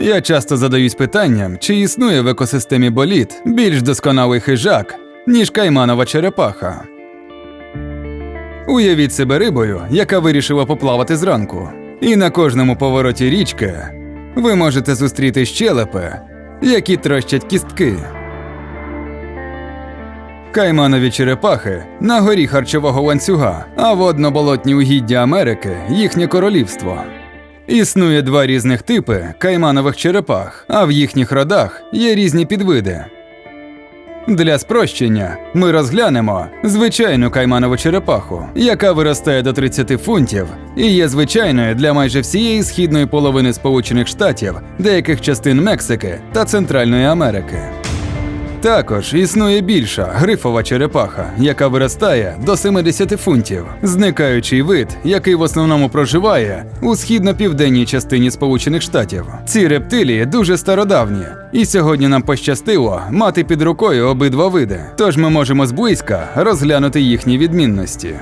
Я часто задаюсь питанням, чи існує в екосистемі боліт більш досконалий хижак, ніж кайманова черепаха. Уявіть себе рибою, яка вирішила поплавати зранку. І на кожному повороті річки ви можете зустріти щелепи, які трощать кістки. Кайманові черепахи на горі харчового ланцюга, а водно-болотні угіддя Америки їхнє королівство. Існує два різних типи кайманових черепах, а в їхніх родах є різні підвиди. Для спрощення ми розглянемо звичайну кайманову черепаху, яка виростає до 30 фунтів і є звичайною для майже всієї східної половини Сполучених Штатів, деяких частин Мексики та Центральної Америки. Також існує більша грифова черепаха, яка виростає до 70 фунтів, зникаючий вид, який в основному проживає у східно-південній частині Сполучених Штатів. Ці рептилії дуже стародавні, і сьогодні нам пощастило мати під рукою обидва види, тож ми можемо зблизька розглянути їхні відмінності.